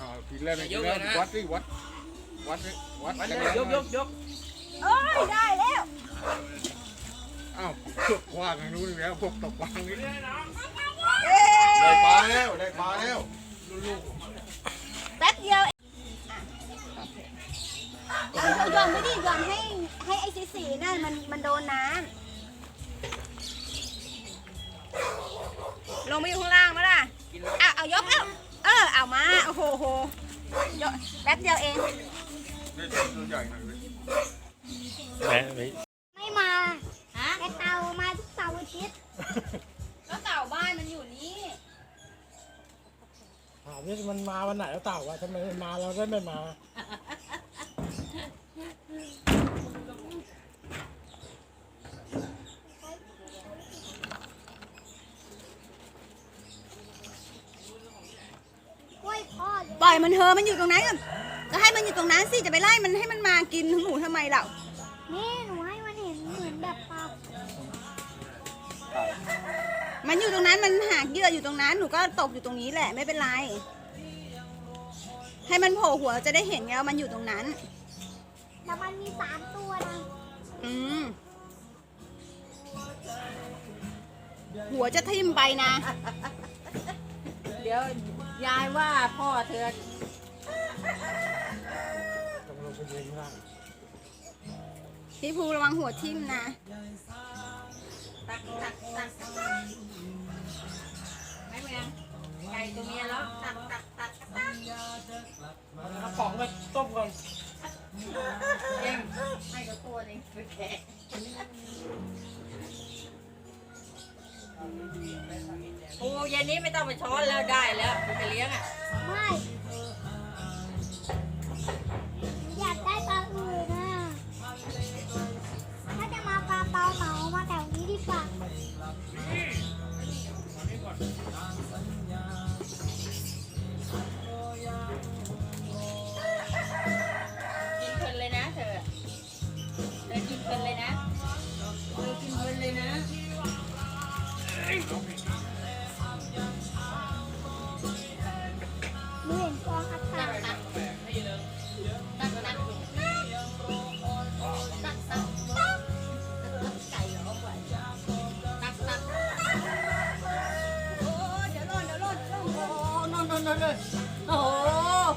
อ่ากินแล้วเนี่ยกินแล้ววัดสิวัดวัดสิวัดมันจังเลยยกยกยกเอ้ยได้แล้วอ้าวพวกกว้างทางนู้นอีกแล้วพวกตกกว้างนี่เอ้ยได้ปลาแล้วได้ปลาแล้วแป๊บเดียวเองเอาเอาหย่อนไม่ดิหย่อนให้ให้ไอ้สีสีๆนั่นมันมันโดนน้ำลงไปอยู่ข้างล่างมาล่ะเอาเอายกแล้วเออ เอามา โอ้โหโหยกแป๊บเดียวเองได้ตัวใหญ่หน่อยเลยแม่ไม่ไม่มาฮะแต่เตามาทุกเสาร์อาทิตย์แล้วเต่าบ้านมันอยู่นี่ถามนี่มันมาวันไหนแล้วเต่าอะทำไมมันมาเราได้ไม่มา กล้วยพ่อเลยปล่อยมันเถอะมันอยู่ตรงนั้นก่อนก็ให้มันอยู่ตรงนั้นสิจะไปไล่มันให้มันมากินของหนูทำไมเล่านี่หนูให้มันเห็นเหมือนแบบปลามันอยู่ตรงนั้นมันหากเหยื่ออยู่ตรงนั้นหนูก็ตกอยู่ตรงนี้แหละไม่เป็นไร ให้มันโผล่หัวจะได้เห็นไงว่ามันอยู่ตรงนั้น แต่มันมีสามตัวนะอืมหัวจะทิ่มไปนะ เดี๋ยว ยายว่าพ่อเธอต้องลงไปยืนข้างล่างพี่ภูระวังหัวทิ่มนะ ตักตักตักไม่เมืองไก่ตัวเมียแล้ว ตักตักตักตักเอาของไปต้มก่อนเองให้กับตัวเองไปแกะปูเย็นนี้ไม่ต้องมาช้อนแล้วได้แล้ว ยงอะ ไม่ 对对对那好